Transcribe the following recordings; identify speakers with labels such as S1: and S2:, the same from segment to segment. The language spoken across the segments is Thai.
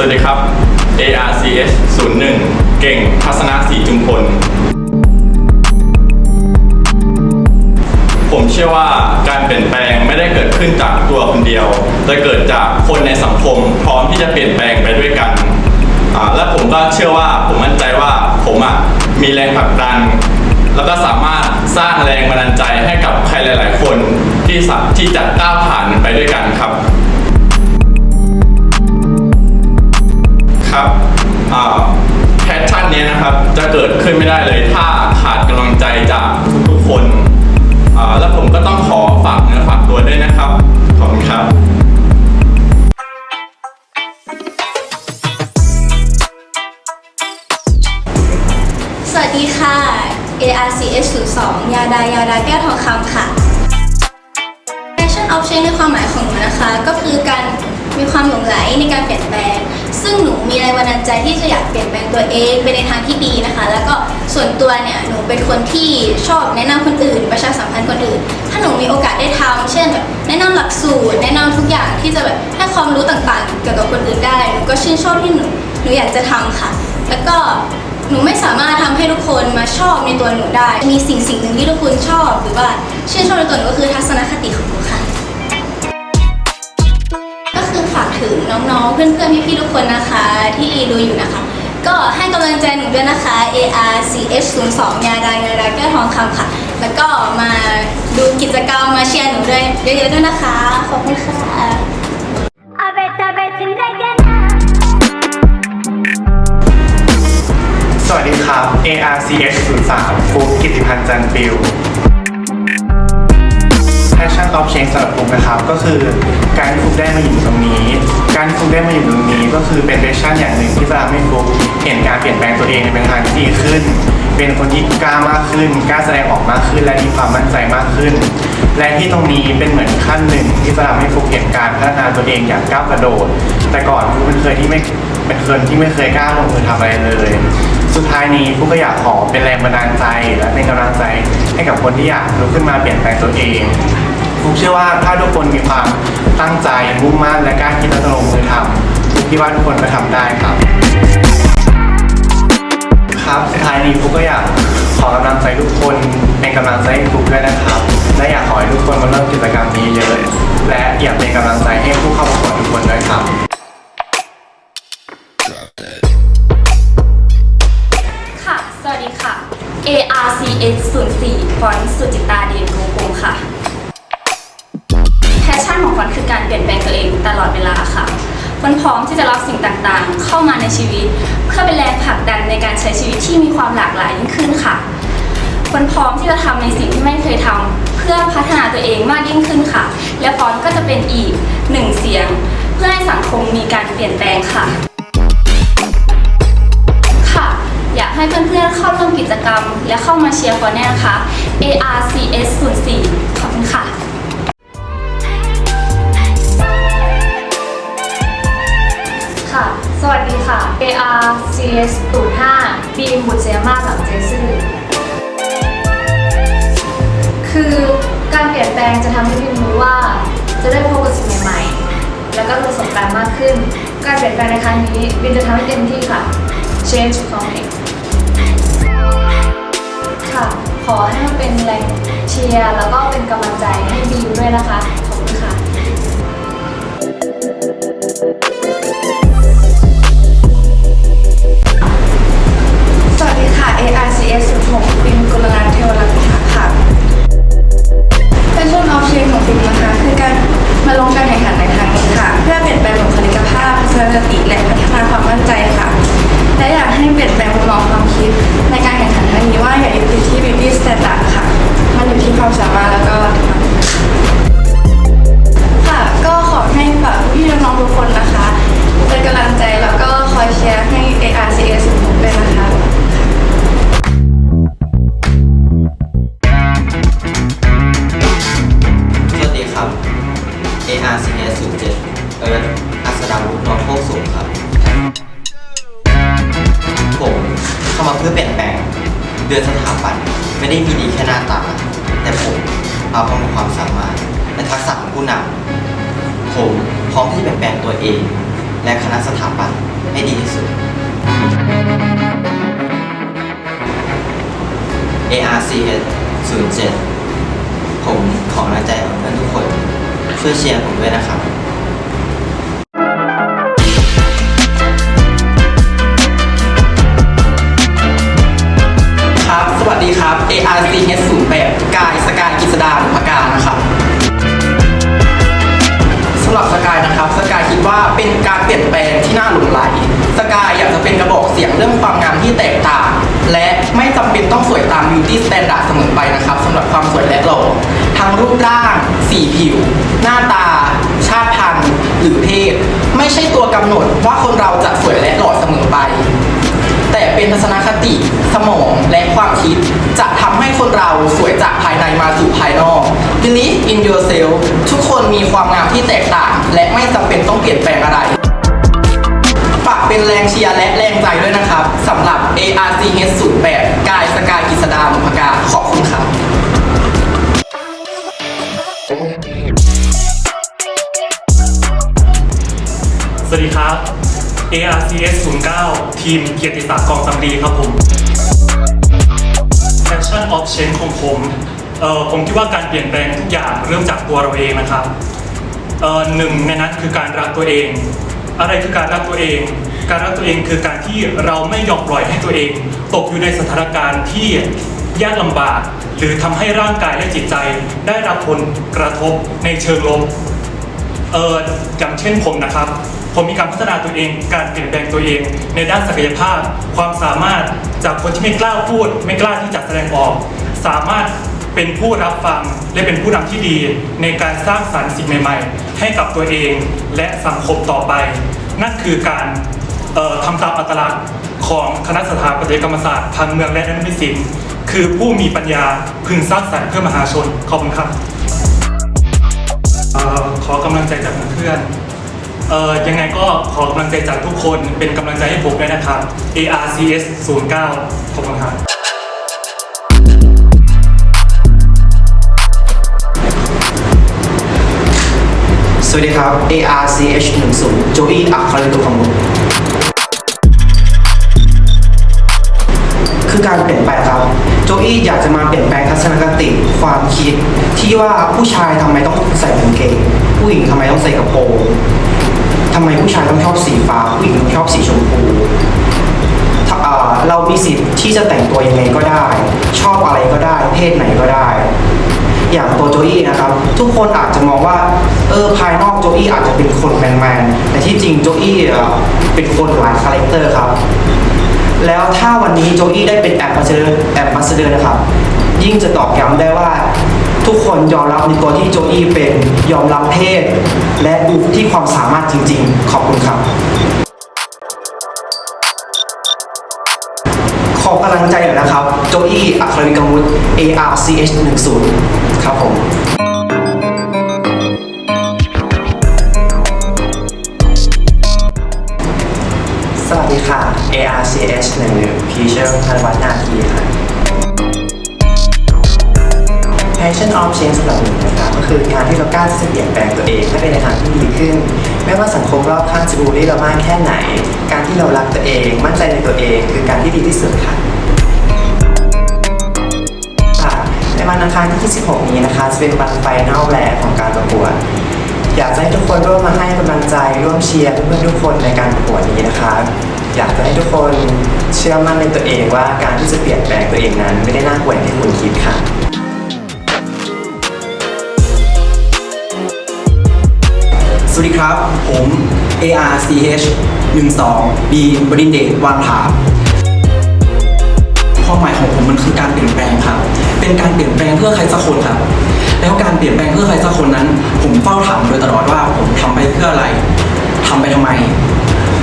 S1: สวัสดีครับ ARCS 01 เก่งทัศนะศรีจุมพล ผมเชื่อว่าการเปลี่ยนแปลงไม่ได้เกิดขึ้นจากตัวคนเดียว แต่เกิดจากคนในสังคมพร้อมที่จะเปลี่ยนแปลงไปด้วยกัน และผมก็เชื่อว่าผมมั่นใจว่าผมอะมีแรงผลักดัน แล้วก็สามารถสร้างแรงบันดาลใจให้กับใครหลาย ๆ คนที่ที่จะก้าวผ่านไปด้วยกันครับ ครับแพชชั่นนี้นะครับจะเกิดขึ้นไม่ได้เลย ถ้าขาดกำลังใจจากทุกๆคนและผมก็ต้องขอฝากเนื้อฝากตัวด้วยนะครับ ขอบคุณครับ
S2: สวัสดีค่ะ ARCS 02ยาดายาดาแก้วทองคำค่ะ Passion of Change ในความหมายของหนูนะคะ ก็คือการมีความหลงไหลในการเปลี่ยนแปลง ซึ่งหนูมีแรงบันดาลใจที่จะอยากเปลี่ยนแปลงตัวเองไปในทางที่ดีนะคะ แล้วก็ส่วนตัวเนี่ยหนูเป็นคนที่ชอบแนะนำคนอื่น ประชาสัมพันธ์คนอื่น ถ้าหนูมีโอกาสได้ทำเช่นแบบแนะนำหลักสูตร แนะนำทุกอย่างที่จะแบบให้ความรู้ต่างๆ เกี่ยวกับคนอื่นได้หนูก็ชื่นชอบที่หนูหนูอยากจะทำค่ะ แล้วก็หนูไม่สามารถทำให้ทุกคนมาชอบในตัวหนูได้ มีสิ่งสิ่งหนึ่งที่ทุกคนชอบ หรือว่าชื่นชอบในตัวหนูก็คือทัศนคติของหนู ฝากถึงน้องๆ เพื่อนๆ พี่ๆ ทุกคนนะคะ ที่ดูอยู่นะคะ ก็ให้กำลังใจหนูด้วยนะคะ ARCH 0 2ยาดายาดาแก้วทองคำค่ะ แล้วก็มาดูกิจกรรมมาเชียร์หนูด้วยเยอะๆด้วยนะคะ ขอบคุณค่ะ
S3: สวัสดีครับ ARCH 03ฟุกกิติพันธ์จันทร์ปิว Passion of Change สำหรับฟุกนะครับ ก็คือการที่ฟุกได้มาอยู่ตรงนี้ การที่ฟุกได้มาอยู่ตรงนี้ ก็คือเป็น passion อย่างหนึ่งที่จะทำให้ฟุกเห็นการเปลี่ยนแปลงตัวเองในเป็นทางที่ดีขึ้น เป็นคนที่กล้ามากขึ้นกล้าแสดงออกมากขึ้น และมีความมั่นใจมากขึ้น และที่ตรงนี้เป็นเหมือนขั้นหนึ่งที่จะทำให้ฟุกเห็นการพัฒนาตัวเองอย่างก้าวกระโดด แต่ก่อนฟุกเป็นเคยที่ไม่เป็นคนที่ไม่เคยกล้าลงมือทำอะไรเลย สุดท้ายนี้ฟุกก็อยากขอเป็นแรงบันดาลใจ และเป็นกำลังใจให้กับคนที่อยากลุกขึ้นมาเปลี่ยนแปลงตัวเอง กเชื่อว่าถ้าทุกคนมีความตั้งใจมุ่งมั่นและกล้าคิดและจะลงมือทำฟุกคิดว่าทุกคนก็ทำได้ครับ ครับสุดท้ายนี้ฟุกก็อยากขอกำลังใจทุกคนเป็นกำลังใจให้ฟุกด้วยนะครับ และอยากขอให้ทุกคนมาเริ่มกิจกรรมนี้เยอะและอยากเป็นกำลังใจให้ผู้เข้าประกวดทุกคนด้วยครับ
S4: ค่ะ สวัสดีค่ะ ARCS 04ฟอนต์สุจิตาเดียนกรุงกรุงค่ะ การเปลี่ยนแปลงตัวเองตลอดเวลาค่ะฟอนพร้อมที่จะรับสิ่งต่างๆ เข้ามาในชีวิต เพื่อเป็นแรงผลักดันในการใช้ชีวิตที่มีความหลากหลายยิ่งขึ้นค่ะฟอนพร้อมที่จะทำในสิ่งที่ไม่เคยทำเพื่อพัฒนาตัวเองมากยิ่งขึ้นค่ะ และฟอนต์ก็จะเป็นอีกหนึ่งเสียง เพื่อให้สังคมมีการเปลี่ยนแปลงค่ะค่ะอยากให้เพื่อนๆเข้าร่วมกิจกรรม และเข้ามาเชียร์ฟอนแน่นะคะ ARCS 04ขอบคุณค่ะ
S5: วัสดีค่ะ ARCS 05บีมบุตรเซยมาหลังเจซื่อคือการเปลี่ยนแปลงจะทำให้บีมรู้ว่า จะได้พบกับสิ่งใหม่ๆ แล้วก็ประสบการณ์มากขึ้น การเปลี่ยนแปลงในครั้งนี้บีมจะทำให้เต็มที่ค่ะ Change Comic ค่ะ ขอให้มันเป็นแรงเชียร์ แล้วก็เป็นกำลังใจให้บีมด้วยนะคะ ขอบคุณค่ะ
S6: สวั ARCS 16ปิมกุลนันท์เทวรักษ์ เดือนสถาปั
S7: ตย์ไม่ได้มีดีแค่หน้าตา แต่ผมเอาพร้อมความสามารถ และทักษะของผู้นำผมพร้อมที่จะเปลี่ยนแปลงตัวเอง และคณะสถาปัตย์
S8: ให้ดีที่สุด ARCS 07 ผมขอกำลังใจของเพื่อนทุกคน ช่วยเชียร์ผมด้วยนะครับ
S9: ครับ RCS08 กายสกายกิษดาหรือพการนะครับสำหรับสกายนะครับสกายคิดว่าเป็นการเปลี่ยนแปลงที่น่าหลงไหลสกายอยากจะเป็นกระบอกเสียงเรื่องความงามที่แตกต่าง และไม่จำเป็นต้องสวยตามมิว
S8: ตี้สแตนดาร์ด
S9: เสมอไปนะครับสำหรับความสวยและหล่อทั้งรูปร่าง สีผิว หน้าตา ชาติพันธุ์ หรือเพศ ไม่ใช่ตัวกำหนดว่าคนเราจะสวยและหล่อเสมอไป เป็นทัศนคติสมองและความคิด จะทำให้คนเราสวยจากภายในมาสู่ภายนอก Believe in yourself ทุกคนมีความงามที่แตกต่าง และไม่จำเป็นต้องเปลี่ยนแปลงอะไรฝากเป็นแรงเชียร์และแรงใจด้วยนะครับสำหรับ ARCH 08กายสกายกิษดามุพกาขอบคุณครับ
S10: สวัสดีครับ ARCS 09 ทีมเกียรติศักดิ์กองสำลีครับผม Action of Change ของผมเออผมคิดว่าการเปลี่ยนแปลงทุกอย่างเริ่มจากตัวเราเองนะครับเออหนึ่งในนั้นคือการรักตัวเอง อะไรคือการรักตัวเอง การรักตัวเองคือการที่เราไม่ยอมปล่อยให้ตัวเอง ตกอยู่ในสถานการณ์ที่ยากลำบาก หรือทำให้ร่างกายและจิตใจ ได้รับผลกระทบในเชิงลบเอออย่างเช่นผมนะครับ ผมมีการพัฒนาตัวเอง การเปลี่ยนแปลงตัวเอง ในด้านศักยภาพ ความสามารถจากคนที่ไม่กล้าพูด ไม่กล้าที่จะแสดงออก สามารถเป็นผู้รับฟังและเป็นผู้นำที่ดี ในการสร้างสรรค์สิ่งใหม่ ๆ ให้กับตัวเองและสังคมต่อไป นั่นคือการออทำตามอัตลักษณ์ของคณะสถาปัตยกรรมศาสตร์ทางเมืองและนวัตศิลป์คือผู้มีปัญญาพึงสร้างสรรค์เพื่อมหาชนขอบคุณครับออขอกำลังใจจากเพื่อน เอ่อยังไงก็ขอกำลังใจจากทุกคนเป็นกำลังใจให้ผมด้วยนะครับ ARCS 09ขอบคุณครับ
S11: สวัสดีครับ ARCH 1 0โจอี้อัคคาริตุคามุคือการเปลี่ยนแปลงครับ โจอี้อยากจะมาเปลี่ยนแปลงทัศนคติความคิด ที่ว่าผู้ชายทำไมต้องใส่กางเกงผู้หญิงทำไมต้องใส่กระโปรง ทำไมผู้ชายต้องชอบสีฟ้าผู้หญิงต้องชอบสีชมพูเรามีสิทธิ์ที่จะแต่งตัวยังไงก็ได้ ชอบอะไรก็ได้ เพศไหนก็ได้ อย่างตัวโจอี้นะครับ ทุกคนอาจจะมองว่า เออภายนอกโจอี้อาจจะเป็นคนแมนๆแต่ที่จริงโจอี้อ่เป็นคนหลายคาแรคเตอร์ครับ แล้วถ้าวันนี้โจอี้ได้เป็นแอมบาสเดอร์แอมบาสเดอร์นะครับ ยิ่งจะตอกย้ำได้ว่า ทุกคนยอมรับในตัวที่โจอี้เป็นยอมรับเพศ และดูที่ความสามารถจริง ๆ ขอบคุณครับขอกำลังใจหน่อยนะครับ โจอี้อัครวิกามุต ARCH 10ครับผมสวัสดีค่ะ ARCH 11พีเชอร์ธนวัฒน์นา soft Change สำหรับหนูนะครับก็คือการที่เรากล้าที่จะเปลี่ยนแปลงตัวเองให้ไปในทางที่ดีขึ้น ไม่ว่าสังคมรอบข้างจะบูลลี่เรามากแค่ไหน การที่เรารักตัวเอง มั่นใจในตัวเอง คือการที่ดีที่สุดค่ะค่ะในวันอังคารที่ 26 นี้นะคะ จะเป็นวันไฟนอลแรกของการประกวดอยากจะให้ทุกคนร่วมมาให้กำลังใจร่วมเชียร์เพื่อนๆทุกคนในการประกวดนี้นะคะ อยากจะให้ทุกคนเชื่อมั่นในตัวเองว่าการที่จะเปลี่ยนแปลงตัวเองนั้น ไม่ได้น่ากลัวอย่างที่คุณคิดค่ะ
S9: วัสดีครับ ผม ARCH 12 B บดินเดชวางผาความหมายของผมมันคือการเปลี่ยนแปลงครับ เป็นการเปลี่ยนแปลงเพื่อใครสักคนครับ แล้วการเปลี่ยนแปลงเพื่อใครสักคนนั้น ผมเฝ้าถามโดยตลอดว่าผมทำไปเพื่ออะไรทำไปทำไม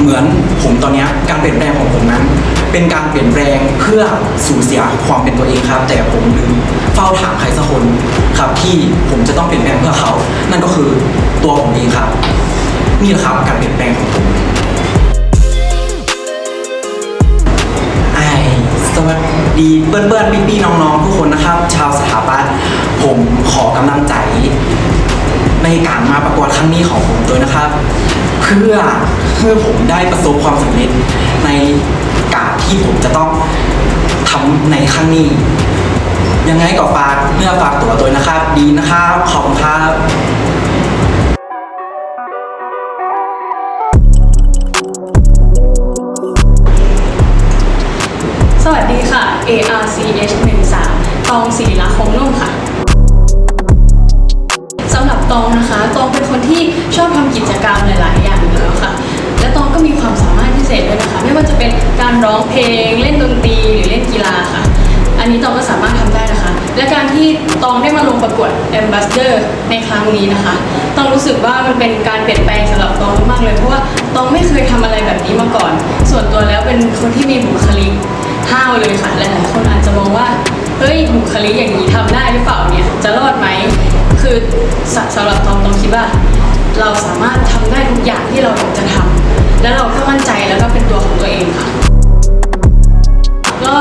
S9: เหมือนผมตอนนี้การเปลี่ยนแปลงของผมนั้น เป็นการเปลี่ยนแปลงเพื่อสูญเสียความเป็นตัวเองครับ แต่ผมลืมเฝ้าถามใครสักคนครับที่ผมจะต้องเปลี่ยนแปลงเพื่อเขา นั่นก็คือตัวผมเองครับ นี่แหละครับการเปลี่ยนแปลงของผมไอสวัสดีเพื่อนเพื่อนพี่พี่ๆน้องๆทุกคนนะครับ ชาวสถาปัตย์ผมขอกำลังใจในการมาประกวดครั้งนี้ของผมด้วยนะครับ เพื่อเพื่อผมได้ประสบความสำเร็จใน ที่ผมจะต้องทำในครั้งนี้ ยังไงก็ฝากเนื้อฝากตัวตัวนะครับ ดีนะครับขอบคุณครับ
S12: สวัสดีค่ะ ARCH 13ตองศิริลักษ์คงนุ่มค่ะสำหรับตองนะคะ ตองเป็นคนที่ชอบทำกิจกรรมหลาย ๆ อย่างอยู่แล้วค่ะ และตองก็มีความสามารถพิเศษด้วยนะคะไม่ว่าจะเป็นการร้องเพลง เล่นดนตรีหรือเล่นกีฬาค่ะ อันนี้ตองก็สามารถทำได้นะคะ และการที่ตองได้มาลงประกวด Ambassador ในครั้งนี้นะคะตองรู้สึกว่ามันเป็นการเปลี่ยนแปลงสำหรับตองมากเลยเพราะว่าตองไม่เคยทำอะไรแบบนี้มาก่อน ส่วนตัวแล้วเป็นคนที่มีบุคลิกห้าวเลยค่ะหลายๆคนอาจจะมองว่าเฮ้ยบุคลิกอย่างนี้ทำได้หรือเปล่าเนี่ยจะรอดไหมคือสสำหรับตองตองคิดว่า เราสามารถทำได้ทุกอย่างที่เราอยากจะทำ แล้วเราก็มั่นใจแล้วก็เป็นตัวของตัวเองค่ะ ก็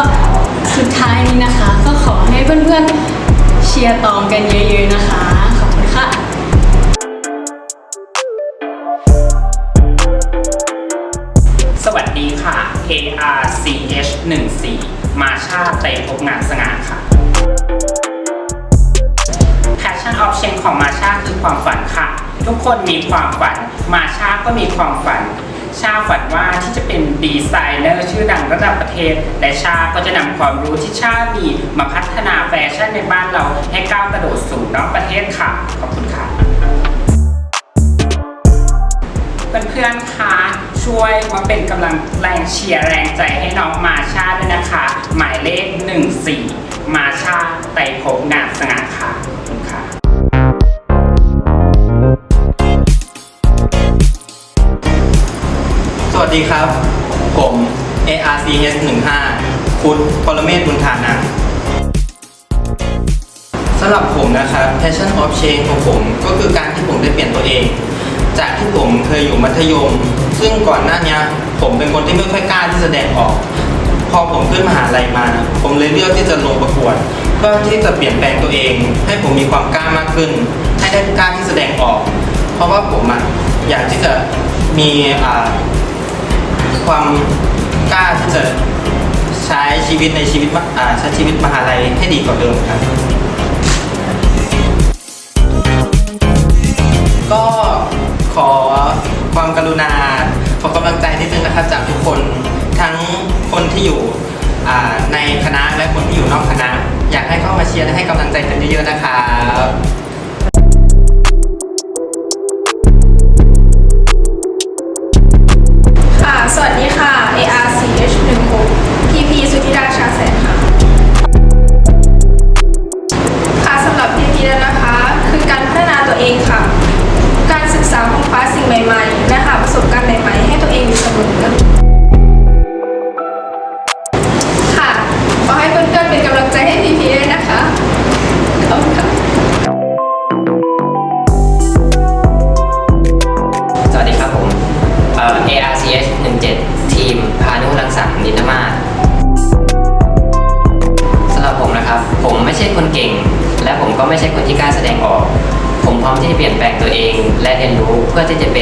S12: สุดท้ายนี้นะคะ ก็ขอให้เพื่อนๆเชียร์ตองกันเยอะๆนะคะ ขอบคุณค่ะ
S13: สวัสดีค่ะ ARCH 14มาชาเตพบงานสง่าค่ะ Passion of Change ของมาชาคือความฝันค่ะ ทุกคนมีความฝัน มาชาก็มีความฝัน ชาฝันว่าที่จะเป็นดีไซเนอร์ชื่อดังระดับประเทศ และชาก็จะนำความรู้ที่ชามีมาพัฒนาแฟชั่นในบ้านเราให้ก้าวกระโดดสู่นอกประเทศค่ะ ขอบคุณค่ะเพื่อนๆคะช่วยมาเป็นกำลังแรงเชียร์แรงใจให้น้องมาชาด้วยนะคะ หมายเลข 14 มาชาไตรภพงานสง่าค่ะขอบคุณค่ะ
S8: ดีครับ ผม ARCS 15คุณปรเมศบุญฐานะสำหรับผมนะครับ Passion of Change ของผมก็คือการที่ผมได้เปลี่ยนตัวเอง จากที่ผมเคยอยู่มัธยม ซึ่งก่อนหน้านี้ผมเป็นคนที่ไม่ค่อยกล้าที่แสดงออก พอผมขึ้นมหาลัยมา ผมเลยเลือกที่จะลงประกวดเพื่อที่จะเปลี่ยนแปลงตัวเอง ให้ผมมีความกล้ามากขึ้น ให้ได้กล้าที่แสดงออก เพราะว่าผมอะอยากที่จะมีอ่า ความกล้าที่จะใช้ชีวิตในชีวิตมอ่าใช้ชีวิตมหาลัยให้ดีกว่าเดิมครับ ก็ขอความกรุณาขอกำลังใจนิดนึงนะครับจากทุกคนทั้งคนที่อยู่อ่าในคณะและคนที่อยู่นอกคณะ อยากให้เข้ามาเชียร์และให้กำลังใจกันเยอะๆนะครับ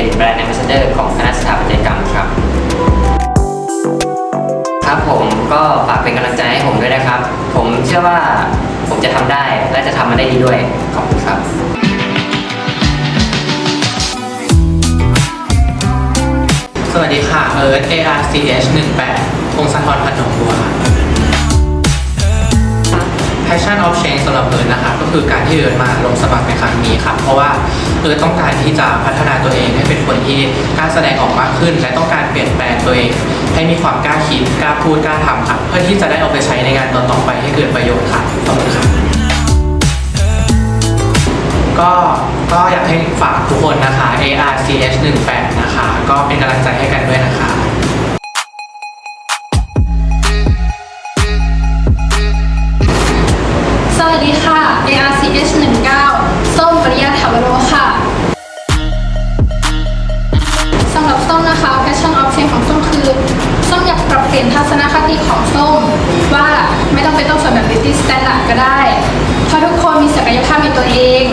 S2: เป็นแบรนด์ a m b a s s a d o r ของคณะสถาปัตยกรรมครับ ครับผมก็ฝากเป็นกำลังใจให้ผมด้วยนะครับ ผมเชื่อว่าผมจะทำได้และจะทำมันได้ดีด้วย ขอบคุณครับ
S9: สวัสดีค่ะ เอิร์ธ ARCH 18พงศธรพันธ์หนองบัวค่ะ Passion of Change สำหรับเอิร์นะคะก็คือการที่เอิร์ธมาลงสมัครในครั้งนี้ครับเพราะว่าเอิร์ต้องการที่จะพัฒนาตัวเองให้เป็นคนที่กล้าแสดงออกมากขึ้น และต้องการเปลี่ยนแปลงตัวเอง ให้มีความกล้าคิดกล้าพูดกล้าทำครับเพื่อที่จะได้เอาไปใช้ในงานต่อๆไปให้เกิดประโยชน์ค่ะขอบคุณครับก็ก็อยากให้ฝากทุกคนนะคะ ARCH 18นะคะก็เป็นกำลังใจให้กันด้วยนะคะ
S6: สแตน
S14: ดาร์ดก็ได้ เพราะทุกคนมีศักยภาพในตัวเอง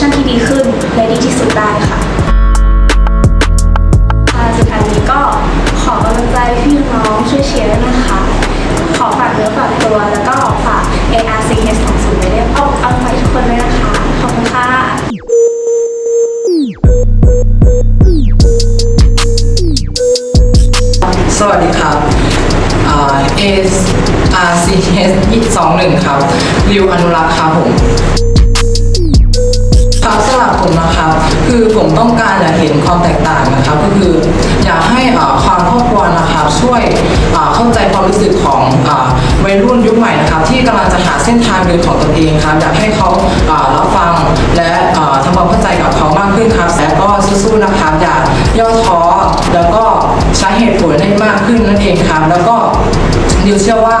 S14: ชันที่ดีขึ้นและดีที่สุดได้ค่ะสุดท้ายนี้ก็ขอกำลังใจพี่น้องช่วยเชียร์ด้วยนะคะ ขอฝากเนื้อฝากตัวแล้วก็ฝาก ARCS 20ไว้ด้วยเอาเอาใจทุกคนด้วยนะคะ ขอบคุณค่ะ
S3: สวัสดีครับอ่า A R C S 21ครับ ริวอนุรักษ์ครับผม ครับสำหรับผมนะครับ คือผมต้องการอยากเห็นความแตกต่างนะครับ ก็คืออยากให้ความครอบครัวนะครับช่วยเข้าใจความรู้สึกของวัยรุ่นยุคใหม่นะครับที่กำลังจะหาเส้นทางเดินของตนเองครับอยากให้เขาอ่ารับฟังและทำความเข้าใจกับเขามากขึ้นครับและก็สู้ๆนะครับอย่าย่อท้อแล้วก็ใช้เหตุผลให้มากขึ้นนั่นเองครับ แล้วก็ดิวเชื่อว่า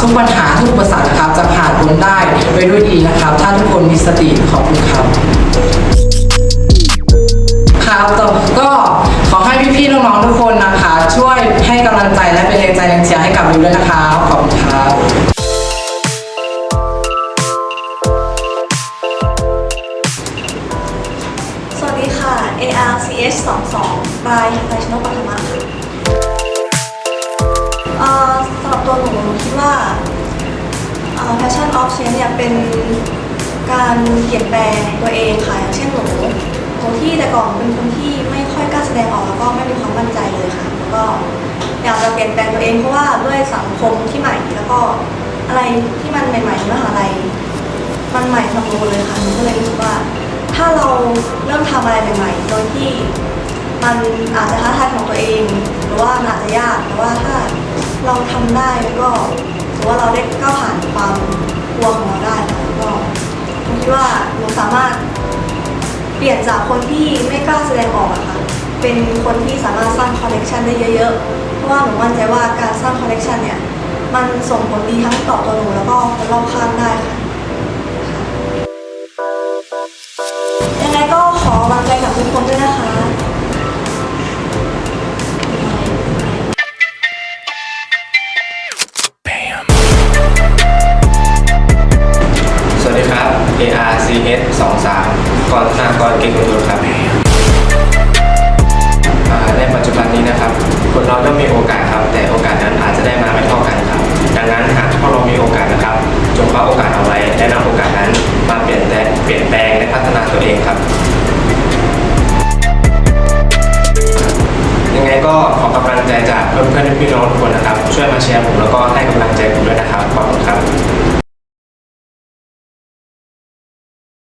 S3: ทุกปัญหาทุกอุปสรรคนะครับจะผ่านพ้นได้ไปด้วยดีนะครับ ถ้าทุกคนมีสติขอบคุณครับครับต่อก็ขอให้พี่ๆน้องๆทุกคนนะคะ ช่วยให้กำลังใจและเป็นแรงใจแรงเชียร์ให้กับวิวด้วยนะครับขอบคุณครับ
S14: สวัสดีค่ะ ARCS 22 by ไฟชนกปัทมาค่ะเอ่อ ตัวหนูคิดว่า passion of change เนี่ยเป็นการเปลี่ยนแปลงตัวเองค่ะอย่างเช่นหนูหนูที่แต่ก่อนเป็นคนที่ไม่ค่อยกล้าแสดงออกแล้วก็ไม่มีความมั่นใจเลยค่ะแล้วก็อยากจะเปลี่ยนแปลงตัวเองเพราะว่าด้วยสังคมที่ใหม่แล้วก็อะไรที่มันใหม่ๆในมหาลัยมันใหม่สำหรับหนูเลยค่ะหนูก็เลยรู้สึกว่า ถ้าเราเริ่มทำอะไรใหม่ๆโดยที่มันอาจจะท้าทายของตัวเอง หรือว่ามันอาจจะยากแต่ว่าถ้า เราทำได้แล้วก็ถือว่าเราได้ก้าวผ่านความกลัวของเราได้ค่ะแล้วก็ผมคิดว่าหนูสามารถเปลี่ยนจากคนที่ไม่กล้าแสดงออกอะค่ะเป็นคนที่สามารถสร้างคอนเนคชันได้เยอะๆ เพราะว่าหนูมั่นใจว่าการสร้างคอนเนคชันเนี่ยมันส่งผลดีทั้งต่อตัวหนูแล้วก็คนรอบข้างได้ค่ะยังไงก็ขอกำลังใจกับทุกคนด้วยนะคะ
S15: ARCS 23กรธนากรเก่งกุลครับอ่าในปัจจุบันนี้นะครับ คนเราก็มีโอกาสครับ แต่โอกาสนั้นอาจจะได้มาไม่เท่ากันครับ ดังนั้นหากพวกเรามีโอกาสนะครับ จงคว้าโอกาสเอาไว้และนำโอกาสนั้นมาเปลี่ยนแปลงเปลี่ยนแปลงและพัฒนาตัวเองครับ ยังไงก็ขอกำลังใจจากเพื่อนๆพี่น้องทุกคนนะครับ ช่วยมาแชร์ผมแล้วก็ให้กำลังใจผมด้วยนะครับ ขอบคุณครับ